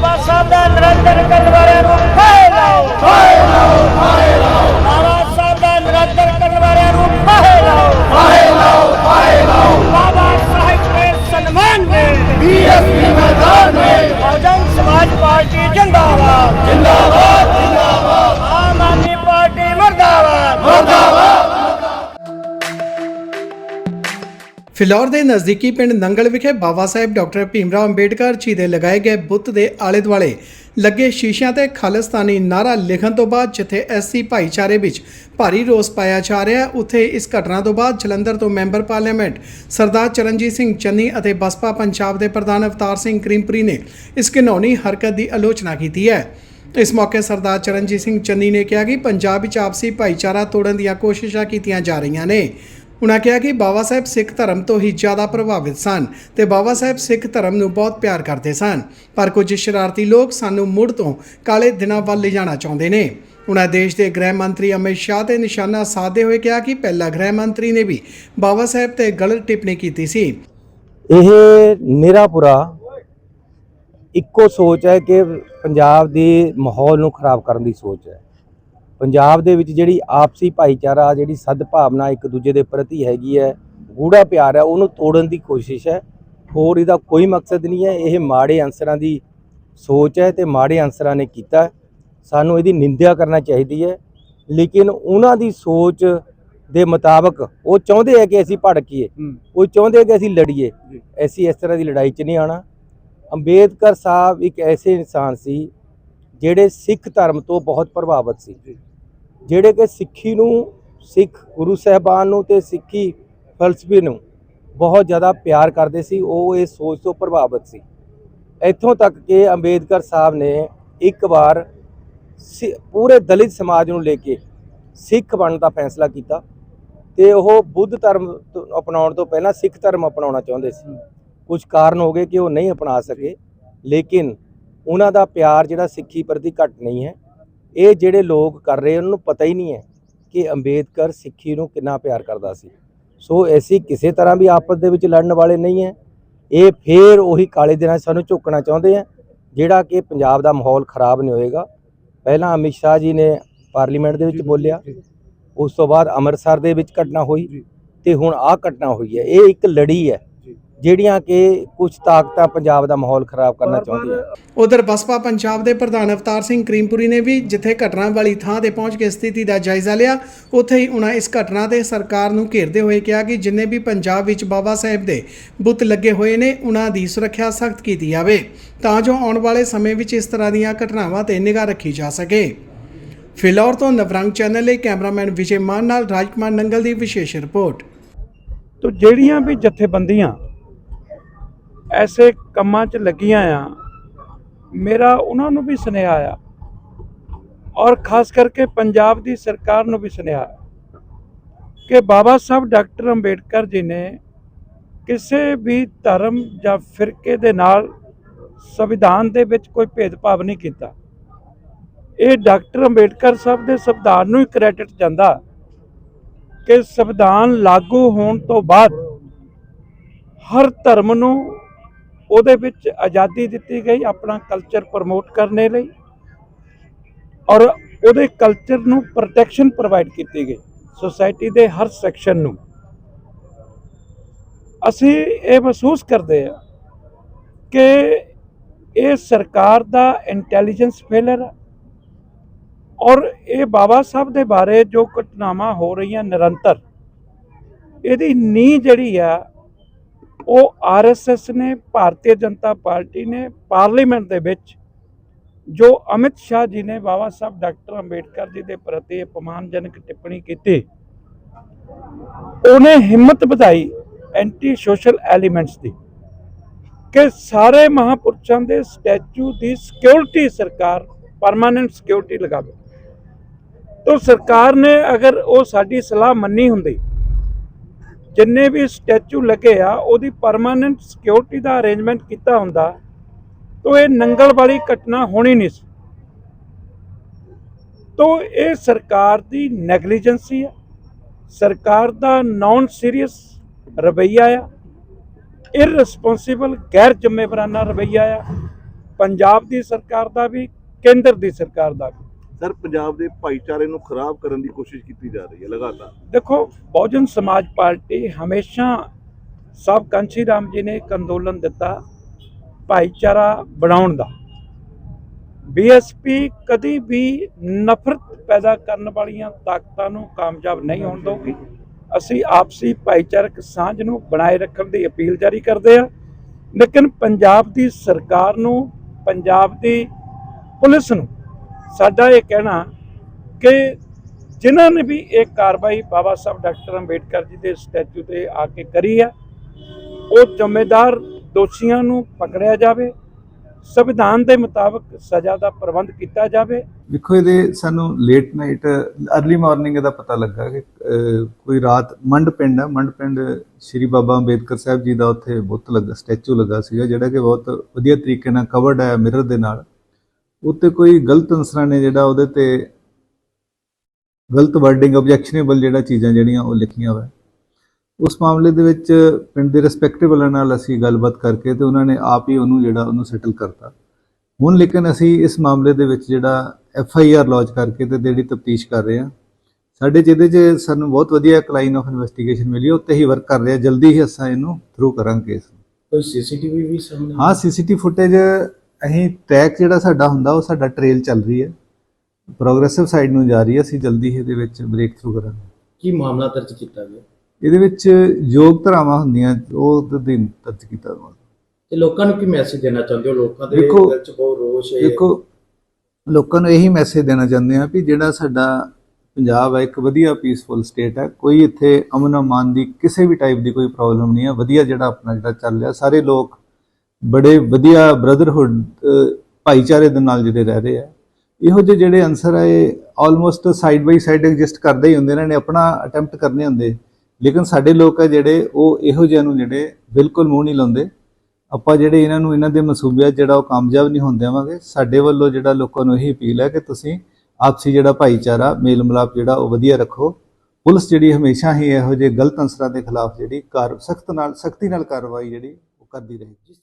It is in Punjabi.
ਬਾਬਾ ਸਾਹਿਬ ਦਾ ਨਿਰੰਤਰ ਕਰਨ ਵਾਲਿਆਂ ਨੂੰ ਫਿਲੌਰ ਦੇ ਨਜ਼ਦੀਕੀ ਪਿੰਡ ਨੰਗਲ ਵਿਖੇ ਬਾਬਾ ਸਾਹਿਬ ਡਾਕਟਰ ਭੀਮਰਾਓ ਅੰਬੇਡਕਰ ਜੀ ਦੇ ਲਗਾਏ ਗਏ ਬੁੱਤ ਦੇ ਆਲੇ ਦੁਆਲੇ ਲੱਗੇ ਸ਼ੀਸ਼ਿਆਂ ਤੇ ਖਾਲਿਸਤਾਨੀ ਨਾਰਾ ਲਿਖਣ ਤੋਂ ਬਾਅਦ ਜਿੱਥੇ ਐਸਸੀ ਭਾਈਚਾਰੇ ਵਿੱਚ ਭਾਰੀ ਰੋਸ ਪਾਇਆ ਜਾ ਰਿਹਾ ਹੈ, ਉੱਥੇ ਇਸ ਘਟਨਾ ਤੋਂ ਬਾਅਦ ਜਲੰਧਰ ਤੋਂ ਮੈਂਬਰ ਪਾਰਲੀਮੈਂਟ ਸਰਦਾਰ ਚਰਨਜੀਤ ਸਿੰਘ ਚੰਨੀ ਅਤੇ ਬਸਪਾ ਪੰਜਾਬ ਦੇ ਪ੍ਰਧਾਨ ਅਵਤਾਰ ਸਿੰਘ ਕਰੀਮਪੁਰੀ ਨੇ ਇਸ ਘਿਨੌਣੀ ਹਰਕਤ ਦੀ ਆਲੋਚਨਾ ਕੀਤੀ ਹੈ। ਇਸ ਮੌਕੇ ਸਰਦਾਰ ਚਰਨਜੀਤ ਸਿੰਘ ਚੰਨੀ ਨੇ ਕਿਹਾ ਕਿ ਪੰਜਾਬ ਵਿੱਚ ਆਪਸੀ ਭਾਈਚਾਰਾ ਤੋੜਨ ਦੀਆਂ ਕੋਸ਼ਿਸ਼ਾਂ ਕੀਤੀਆਂ ਜਾ ਰਹੀਆਂ ਨੇ। ਉਨ੍ਹਾਂ ਕਿਹਾ ਕਿ ਬਾਬਾ ਸਾਹਿਬ ਸਿੱਖ ਧਰਮ ਤੋਂ ਹੀ ਜ਼ਿਆਦਾ ਪ੍ਰਭਾਵਿਤ ਸਨ ਤੇ ਬਾਬਾ ਸਾਹਿਬ ਸਿੱਖ ਧਰਮ ਨੂੰ ਬਹੁਤ ਪਿਆਰ ਕਰਦੇ ਸਨ। ਪਰ ਕੁਝ ਸ਼ਰਾਰਤੀ ਲੋਕ ਸਾਨੂੰ ਮੁੜ ਤੋਂ ਕਾਲੇ ਦਿਨਾਂ ਵੱਲ ਲਿਜਾਣਾ ਚਾਹੁੰਦੇ ਨੇ। ਉਨ੍ਹਾਂ ਦੇਸ਼ ਦੇ ਗ੍ਰਹਿ ਮੰਤਰੀ ਅਮਿਤ ਸ਼ਾਹ ਤੇ ਨਿਸ਼ਾਨਾ ਸਾਧਦੇ ਹੋਏ ਕਿਹਾ ਕਿ ਪਹਿਲਾ ਗ੍ਰਹਿ ਮੰਤਰੀ ਨੇ ਵੀ ਬਾਬਾ ਸਾਹਿਬ ਤੇ ਗਲਤ ਟਿੱਪਣੀ ਕੀਤੀ ਸੀ। ਇਹ ਨਿਰਾਪੁਰਾ ਇੱਕੋ ਸੋਚ ਹੈ ਕਿ ਪੰਜਾਬ ਦੇ ਮਾਹੌਲ ਨੂੰ ਖਰਾਬ ਕਰਨ ਦੀ ਸੋਚ ਹੈ। ਪੰਜਾਬ ਦੇ ਵਿੱਚ ਜਿਹੜੀ ਆਪਸੀ ਭਾਈਚਾਰਾ ਜਿਹੜੀ ਸਦਭਾਵਨਾ ਇੱਕ ਦੂਜੇ ਦੇ ਪ੍ਰਤੀ ਹੈਗੀ ਹੈ ਗੂੜਾ ਪਿਆਰ ਹੈ ਉਹਨੂੰ ਤੋੜਨ ਦੀ ਕੋਸ਼ਿਸ਼ ਹੈ। ਹੋਰ ਇਹਦਾ ਕੋਈ ਮਕਸਦ ਨਹੀਂ ਹੈ। ਇਹ ਮਾੜੇ ਅੰਸਰਾਂ ਦੀ ਸੋਚ ਹੈ ਤੇ ਮਾੜੇ ਅੰਸਰਾਂ ਨੇ ਕੀਤਾ। ਸਾਨੂੰ ਇਹਦੀ ਨਿੰਦਿਆ ਕਰਨਾ ਚਾਹੀਦੀ ਹੈ। ਲੇਕਿਨ ਉਹਨਾਂ ਦੀ ਸੋਚ ਦੇ ਮੁਤਾਬਕ ਉਹ ਚਾਹੁੰਦੇ ਆ ਕਿ ਅਸੀਂ ਭੜਕੀਏ। ਉਹ ਚਾਹੁੰਦੇ ਆ ਕਿ ਅਸੀਂ ਲੜੀਏ। ਐਸੀ ਇਸ ਤਰ੍ਹਾਂ ਦੀ ਲੜਾਈ 'ਚ ਨਹੀਂ ਆਣਾ ਅੰਬੇਦਕਰ ਸਾਹਿਬ ਇੱਕ ਐਸੇ ਇਨਸਾਨ ਸੀ ਜਿਹੜੇ ਸਿੱਖ ਧਰਮ ਤੋਂ ਬਹੁਤ ਪ੍ਰਭਾਵਿਤ ਸੀ। ਜਿਹੜੇ ਕਿ ਸਿੱਖੀ ਨੂੰ, ਸਿੱਖ ਗੁਰੂ ਸਾਹਿਬਾਨ ਨੂੰ ਤੇ ਸਿੱਖੀ ਫਲਸਫੇ ਨੂੰ ਬਹੁਤ ਜ਼ਿਆਦਾ ਪਿਆਰ ਕਰਦੇ ਸੀ, ਉਹ ਇਸ ਸੋਚ ਤੋਂ ਪ੍ਰਭਾਵਿਤ ਸੀ। ਇੱਥੋਂ ਤੱਕ ਕਿ ਅੰਬੇਦਕਰ ਸਾਹਿਬ ਨੇ ਇੱਕ ਵਾਰ ਸਿ- ਪੂਰੇ ਦਲਿਤ ਸਮਾਜ ਨੂੰ ਲੈ ਕੇ ਸਿੱਖ ਬਣਨ ਦਾ ਫੈਸਲਾ ਕੀਤਾ ਤੇ ਉਹ ਬੁੱਧ ਧਰਮ ਤੋਂ ਅਪਣਾਉਣ ਤੋਂ ਪਹਿਲਾਂ ਸਿੱਖ ਧਰਮ ਅਪਣਾਉਣਾ ਚਾਹੁੰਦੇ ਸੀ। ਕੁਝ ਕਾਰਨ ਹੋ ਗਏ ਕਿ ਉਹ ਨਹੀਂ ਅਪਣਾ ਸਕੇ, ਲੇਕਿਨ ਉਹਨਾਂ ਦਾ ਪਿਆਰ ਜਿਹੜਾ ਸਿੱਖੀ ਪ੍ਰਤੀ ਘੱਟ ਨਹੀਂ ਹੈ। ਇਹ ਜਿਹੜੇ ਲੋਕ ਕਰ ਰਹੇ ਉਹਨਾਂ ਨੂੰ ਪਤਾ ਹੀ ਨਹੀਂ ਹੈ ਕਿ ਅੰਬੇਦਕਰ ਸਿੱਖੀ ਨੂੰ ਕਿੰਨਾ ਪਿਆਰ ਕਰਦਾ ਸੀ। ਸੋ ਐਸੀ ਕਿਸੇ ਤਰ੍ਹਾਂ ਵੀ ਆਪਸ ਦੇ ਵਿੱਚ ਲੜਨ ਵਾਲੇ ਨਹੀਂ ਹੈ। ਇਹ ਫੇਰ ਉਹੀ ਕਾਲੇ ਦਿਨਾਂ ਸਾਨੂੰ ਝੁਕਣਾ ਚਾਹੁੰਦੇ ਆ ਜਿਹੜਾ ਕਿ ਪੰਜਾਬ ਦਾ ਮਾਹੌਲ ਖਰਾਬ ਨਹੀਂ ਹੋਏਗਾ। ਪਹਿਲਾਂ ਅਮਿਤ ਸ਼ਾਹ ਜੀ ਨੇ ਪਾਰਲੀਮੈਂਟ ਦੇ ਵਿੱਚ ਬੋਲਿਆ ਉਸ ਤੋਂ ਬਾਅਦ ਅੰਮ੍ਰਿਤਸਰ ਦੇ ਵਿੱਚ ਘਟਨਾ ਹੋਈ ਤੇ ਹੁਣ ਆਹ ਘਟਨਾ ਹੋਈ ਹੈ। ਇਹ ਇੱਕ ਲੜੀ ਹੈ। ਜਿਹੜੀਆਂ ਕਿ ਕੁਝ ਤਾਕਤਾਂ ਪੰਜਾਬ ਦਾ ਮਾਹੌਲ ਖਰਾਬ ਕਰਨਾ ਚਾਹੁੰਦੀਆਂ ਉਧਰ ਬਸਪਾ ਪੰਜਾਬ ਦੇ ਪ੍ਰਧਾਨ ਅਵਤਾਰ ਸਿੰਘ ਕਰੀਮਪੁਰੀ ਨੇ ਵੀ ਜਿੱਥੇ ਘਟਨਾ ਵਾਲੀ ਥਾਂ ਤੇ ਪਹੁੰਚ ਕੇ ਸਥਿਤੀ ਦਾ ਜਾਇਜ਼ਾ ਲਿਆ ਉੱਥੇ ਹੀ ਉਹਨਾਂ ਇਸ ਘਟਨਾ ਤੇ ਸਰਕਾਰ ਨੂੰ ਘੇਰਦੇ ਹੋਏ ਕਿਹਾ ਕਿ ਜਿੰਨੇ ਵੀ ਪੰਜਾਬ ਵਿੱਚ ਬਾਬਾ ਸਾਹਿਬ ਦੇ ਬੁੱਤ ਲੱਗੇ ਹੋਏ ਨੇ ਉਹਨਾਂ ਦੀ ਸੁਰੱਖਿਆ ਸਖਤ ਕੀਤੀ ਜਾਵੇ ਤਾਂ ਜੋ ਆਉਣ ਵਾਲੇ ਸਮੇਂ ਵਿੱਚ ਇਸ ਤਰ੍ਹਾਂ ਦੀਆਂ ਘਟਨਾਵਾਂ ਤੇ ਨਿਗਾਹ ਰੱਖੀ ਜਾ ਸਕੇ। ਫਿਲੌਰ ਤੋਂ ਨਵਰੰਗ ਚੈਨਲ ਲਈ ਕੈਮਰਾਮੈਨ ਵਿਜੇ ਮਾਨ ਨਾਲ ਰਾਜਕੁਮਾਰ ਨੰਗਲ ਦੀ ਵਿਸ਼ੇਸ਼ ਰਿਪੋਰਟ। ਤੋ ਜਿਹੜੀਆਂ ਵੀ ਜਥੇਬੰਦੀਆਂ ਐਸੇ ਕੰਮਾਂ 'ਚ ਲੱਗੀਆਂ ਆ। ਮੇਰਾ ਉਹਨਾਂ ਨੂੰ ਵੀ ਸੁਨੇਹਾ ਆ। ਔਰ ਖਾਸ ਕਰਕੇ ਪੰਜਾਬ ਦੀ ਸਰਕਾਰ ਨੂੰ ਵੀ ਸੁਨੇਹਾ ਕਿ ਬਾਬਾ ਸਾਹਿਬ ਡਾਕਟਰ ਅੰਬੇਡਕਰ ਜੀ ਨੇ ਕਿਸੇ ਵੀ ਧਰਮ ਜਾਂ ਫਿਰਕੇ ਦੇ ਨਾਲ ਸੰਵਿਧਾਨ ਦੇ ਵਿੱਚ ਕੋਈ ਭੇਦਭਾਵ ਨਹੀਂ ਕੀਤਾ। ਇਹ ਡਾਕਟਰ ਅੰਬੇਡਕਰ ਸਾਹਿਬ ਦੇ ਸੰਵਿਧਾਨ ਨੂੰ ਹੀ ਕ੍ਰੈਡਿਟ ਜਾਂਦਾ ਕਿ ਸੰਵਿਧਾਨ ਲਾਗੂ ਹੋਣ ਤੋਂ ਬਾਅਦ ਹਰ ਧਰਮ ਨੂੰ ਉਹਦੇ ਵਿੱਚ ਆਜ਼ਾਦੀ ਦਿੱਤੀ ਗਈ ਆਪਣਾ ਕਲਚਰ ਪ੍ਰਮੋਟ ਕਰਨੇ ਲਈ ਔਰ ਉਹਦੇ ਕਲਚਰ ਨੂੰ ਪ੍ਰੋਟੈਕਸ਼ਨ ਪ੍ਰੋਵਾਈਡ ਕੀਤੀ ਗਈ ਸੋਸਾਇਟੀ ਦੇ ਹਰ ਸੈਕਸ਼ਨ ਨੂੰ। ਅਸੀਂ ਇਹ ਮਹਿਸੂਸ ਕਰਦੇ ਹਾਂ ਕਿ ਇਹ ਸਰਕਾਰ ਦਾ ਇੰਟੈਲੀਜੈਂਸ ਫੇਲਰ ਹੈ ਔਰ ਇਹ ਬਾਬਾ ਸਾਹਿਬ ਦੇ ਬਾਰੇ ਜੋ ਘਟਨਾਵਾਂ ਹੋ ਰਹੀਆਂ ਨਿਰੰਤਰ, ਇਹਦੀ ਨੀਂਹ ਜਿਹੜੀ ਆ ਉਹ ਆਰਐਸਐਸ ਨੇ, ਭਾਰਤੀ ਜਨਤਾ ਪਾਰਟੀ ਨੇ ਪਾਰਲੀਮੈਂਟ ਦੇ ਵਿੱਚ ਜੋ ਅਮਿਤ ਸ਼ਾਹ ਜੀ ਨੇ ਬਾਬਾ ਸਾਹਿਬ ਡਾਕਟਰ ਅੰਬੇਡਕਰ ਜੀ ਦੇ ਪ੍ਰਤੀ ਅਪਮਾਨਜਨਕ ਟਿੱਪਣੀ ਕੀਤੀ, ਉਹਨੇ ਹਿੰਮਤ ਵਧਾਈ ਐਂਟੀ ਸੋਸ਼ਲ ਐਲੀਮੈਂਟਸ ਦੀ ਕਿ ਸਾਰੇ ਮਹਾਪੁਰਸ਼ਾਂ ਦੇ ਸਟੈਚੂ ਦੀ ਸਿਕਿਉਰਿਟੀ ਸਰਕਾਰ ਪਰਮਾਨੈਂਟ ਸਿਕਿਉਰਿਟੀ ਲਗਾਵੇ। ਤਾਂ ਸਰਕਾਰ ਨੇ ਅਗਰ ਉਹ ਸਾਡੀ ਸਲਾਹ ਮੰਨੀ ਹੁੰਦੀ ਜਿੰਨੇ ਵੀ ਸਟੈਚੂ ਲੱਗੇ ਆ, ਉਹਦੀ ਪਰਮਾਨੈਂਟ ਸਿਕਿਉਰਿਟੀ ਦਾ ਅਰੇਂਜਮੈਂਟ ਕੀਤਾ ਹੁੰਦਾ। ਤਾਂ ਇਹ ਨੰਗਲ ਵਾਲੀ ਘਟਨਾ ਹੋਣੀ ਨਹੀਂ ਸੀ। ਤਾਂ ਇਹ ਸਰਕਾਰ ਦੀ ਨੈਗਲੀਜੈਂਸੀ ਆ। ਸਰਕਾਰ ਦਾ ਨਾਨ ਸੀਰੀਅਸ ਰਵੱਈਆ ਆ। ਇਰਰਿਸਪੌਂਸਿਬਲ ਗੈਰ ਜ਼ਿੰਮੇਵਾਰਾਨਾ ਰਵੱਈਆ ਆ। ਪੰਜਾਬ ਦੀ ਸਰਕਾਰ ਦਾ ਵੀ, ਕੇਂਦਰ ਦੀ ਸਰਕਾਰ ਦਾ ਵੀ। ਸਰ, ਪੰਜਾਬ ਦੇ ਭਾਈਚਾਰੇ ਨੂੰ ਖਰਾਬ ਕਰਨ ਦੀ ਕੋਸ਼ਿਸ਼ ਕੀਤੀ ਜਾ ਰਹੀ ਹੈ, ਲਗਾਤਾਰ। ਦੇਖੋ, ਬਹੁਜਨ ਸਮਾਜ ਪਾਰਟੀ ਹਮੇਸ਼ਾ ਸਾਹਿਬ ਕਾਂਚੀ ਰਾਮ ਜੀ ਨੇ ਇੱਕ ਅੰਦੋਲਨ ਦਿੱਤਾ ਭਾਈਚਾਰਾ ਬਣਾਉਣ ਦਾ। ਬੀਐਸਪੀ ਕਦੀ ਵੀ ਨਫ਼ਰਤ ਪੈਦਾ ਕਰਨ ਵਾਲੀਆਂ ਤਾਕਤਾਂ ਨੂੰ ਕਾਮਯਾਬ ਨਹੀਂ ਹੋਣ ਦਊਗੀ। ਅਸੀਂ ਆਪਸੀ ਭਾਈਚਾਰਕ ਸਾਂਝ ਨੂੰ ਬਣਾਏ ਰੱਖਣ ਦੀ ਅਪੀਲ ਜਾਰੀ ਕਰਦੇ ਆ ਲੇਕਿਨ ਪੰਜਾਬ ਦੀ ਸਰਕਾਰ ਨੂੰ, ਪੰਜਾਬ ਦੀ ਪੁਲਿਸ ਨੂੰ ਸਾਡਾ ਇਹ ਕਹਿਣਾ ਕਿ ਜਿਨ੍ਹਾਂ ਨੇ ਵੀ ਇਹ ਕਾਰਵਾਈ ਬਾਬਾ ਸਾਹਿਬ ਡਾਕਟਰ ਅੰਬੇਡਕਰ ਜੀ ਦੇ ਸਟੈਚੂ ਤੇ ਆ ਕੇ ਕਰੀ ਹੈ, ਉਹ ਜ਼ਿੰਮੇਦਾਰ ਦੋਸ਼ੀਆਂ ਨੂੰ ਪਕੜਿਆ ਜਾਵੇ, ਸੰਵਿਧਾਨ ਦੇ ਮੁਤਾਬਕ ਸਜ਼ਾ ਦਾ ਪ੍ਰਬੰਧ ਕੀਤਾ ਜਾਵੇ। ਵੇਖੋ ਇਹਦੇ ਸਾਨੂੰ ਲੇਟ ਨਾਈਟ अर्ਲੀ ਮਾਰਨਿੰਗ ਇਹਦਾ ਪਤਾ ਲੱਗਾ ਕਿ ਕੋਈ ਰਾਤ ਮੰਡ ਪਿੰਡ ਹੈ, ਮੰਡ ਪਿੰਡ ਸ਼੍ਰੀ ਬਾਬਾ ਅੰਬੇਦਕਰ ਸਾਹਿਬ ਜੀ ਦਾ ਉੱਥੇ ਬੁੱਤ ਲੱਗਾ, ਸਟੈਚੂ ਲੱਗਾ ਸੀਗਾ, ਜਿਹੜਾ ਕਿ ਬਹੁਤ ਵਧੀਆ ਤਰੀਕੇ ਨਾਲ ਕਵਰਡ ਹੈ ਮਿਰਰ ਦੇ ਨਾਲ। ਉੱਤੇ ਕੋਈ ਗਲਤ ਅਨਸਰਾਂ ਨੇ ਜਿਹੜਾ ਉਹਦੇ ਤੇ ਗਲਤ ਵਰਡਿੰਗ ਆਬਜੈਕਸ਼ਨੇਬਲ ਜਿਹੜਾ ਚੀਜ਼ਾਂ ਜਿਹੜੀਆਂ ਉਹ ਲਿਖੀਆਂ ਹੋਇਆ ਉਸ ਮਾਮਲੇ ਦੇ ਵਿੱਚ ਪਿੰਡ ਦੇ ਰਿਸਪੈਕਟੇਬਲ ਨਾਲ ਅਸੀਂ ਗੱਲਬਾਤ ਕਰਕੇ ਤੇ ਉਹਨਾਂ ਨੇ ਆਪ ਹੀ ਉਹਨੂੰ ਜਿਹੜਾ ਉਹਨੂੰ ਸੈਟਲ ਕਰਤਾ। ਹੁਣ ਲੇਕਿਨ ਅਸੀਂ ਇਸ ਮਾਮਲੇ ਦੇ ਵਿੱਚ ਜਿਹੜਾ ਐਫ ਆਈ ਆਰ ਲੌਂਚ ਕਰਕੇ ਤੇ ਜਿਹੜੀ ਤਫਤੀਸ਼ ਕਰ ਰਹੇ ਹਾਂ। ਸਾਡੇ ਜਿਹਦੇ 'ਚ ਸਾਨੂੰ ਬਹੁਤ ਵਧੀਆ ਇੱਕ ਲਾਈਨ ਆਫ ਇਨਵੈਸਟੀਗੇਸ਼ਨ ਮਿਲੀ ਉੱਤੇ ਹੀ ਵਰਕ ਕਰ ਰਹੇ ਹਾਂ ਜਲਦੀ ਹੀ ਅਸੀਂ ਇਹਨੂੰ ਥਰੂ ਕਰਾਂਗੇ ਕੇਸ ਕੋਈ ਸੀਸੀਟੀਵੀ ਵੀ ਸਾਹਮਣੇ ਹਾਂ ਸੀਸੀਟੀ ਫੁਟੇਜ ਅਸੀਂ ਟਰੈਕ ਜਿਹੜਾ ਸਾਡਾ ਹੁੰਦਾ ਉਹ ਸਾਡਾ ਟ੍ਰੇਲ ਚੱਲ ਰਹੀ ਹੈ। ਪ੍ਰੋਗਰੈਸਿਵ ਸਾਈਡ ਨੂੰ ਜਾ ਰਹੀ ਹੈ। ਅਸੀਂ ਜਲਦੀ ਹੀ ਇਹਦੇ ਵਿੱਚ ਬ੍ਰੇਕ ਥਰੂ ਕਰਾਂਗੇ। ਕੀ ਮਾਮਲਾ ਦਰਜ ਕੀਤਾ ਗਿਆ? ਇਹਦੇ ਵਿੱਚ ਯੋਗ ਧਰਾਵਾਂ ਹੁੰਦੀਆਂ ਉਹ ਦੇ ਦਿਨ ਦਰਜ ਕੀਤਾ ਜਾਊਗਾ ਤੇ ਲੋਕਾਂ ਨੂੰ ਕੀ ਮੈਸੇਜ ਦੇਣਾ ਚਾਹੁੰਦੇ ਹੋ? ਲੋਕਾਂ ਦੇ ਦੇਖੋ- ਦਿਲ 'ਚ ਬਹੁਤ ਰੋਸ਼ ਹੈ। ਦੇਖੋ ਲੋਕਾਂ ਨੂੰ ਇਹੀ ਮੈਸੇਜ ਦੇਣਾ ਚਾਹੁੰਦੇ ਆ ਵੀ ਜਿਹੜਾ ਸਾਡਾ ਪੰਜਾਬ ਹੈ ਇੱਕ ਵਧੀਆ ਪੀਸਫੁਲ ਸਟੇਟ ਹੈ। ਕੋਈ ਇੱਥੇ ਅਮਨ ਅਮਾਨ ਦੀ ਕਿਸੇ ਵੀ ਟਾਈਪ ਦੀ ਕੋਈ ਪ੍ਰੋਬਲਮ ਨਹੀਂ ਹੈ। ਵਧੀਆ ਜਿਹੜਾ ਆਪਣਾ ਜਿਹੜਾ ਚੱਲ ਰਿਹਾ ਸਾਰੇ ਲੋਕ ਬੜੇ ਵਧੀਆ ਬ੍ਰਦਰਹੁੱਡ ਭਾਈਚਾਰੇ ਦੇ ਨਾਲ ਜਿਹੜੇ ਰਹਿ ਰਹੇ ਆ। ਇਹੋ ਜਿਹੇ ਜਿਹੜੇ ਆਨਸਰ ਆ, ਇਹ almost side by side exist ਕਰਦੇ ਹੀ ਹੁੰਦੇ ਇਹਨਾਂ ਨੇ ਆਪਣਾ ਅਟੈਂਪਟ ਕਰਨੇ ਹੁੰਦੇ। ਲੇਕਿਨ ਸਾਡੇ ਲੋਕ ਆ ਜਿਹੜੇ, ਉਹ ਇਹੋ ਜਿਹਿਆਂ ਨੂੰ ਜਿਹੜੇ ਬਿਲਕੁਲ ਮੂੰਹ ਨਹੀਂ ਲਾਉਂਦੇ। ਆਪਾਂ ਜਿਹੜੇ ਇਹਨਾਂ ਨੂੰ, ਇਹਨਾਂ ਦੇ ਮਸੂਬਿਆਂ 'ਚ ਜਿਹੜਾ ਉਹ ਕਾਮਯਾਬ ਨਹੀਂ ਹੋਣ ਦੇਵਾਂਗੇ, ਸਾਡੇ ਵੱਲੋਂ ਜਿਹੜਾ ਲੋਕਾਂ ਨੂੰ ਇਹੀ ਅਪੀਲ ਹੈ ਕਿ ਤੁਸੀਂ ਆਪਸੀ ਜਿਹੜਾ ਭਾਈਚਾਰਾ ਮੇਲ ਮਿਲਾਪ ਜਿਹੜਾ, ਉਹ ਵਧੀਆ ਰੱਖੋ। ਪੁਲਿਸ ਜਿਹੜੀ ਹਮੇਸ਼ਾ ਹੀ ਇਹੋ ਜਿਹੇ ਗਲਤ ਅੰਸਰਾਂ ਦੇ ਖਿਲਾਫ ਜਿਹੜੀ ਕਾਰ, ਸਖਤ ਨਾਲ, ਸਖਤੀ ਨਾਲ ਕਾਰਵਾਈ ਜਿਹੜੀ cadeirante.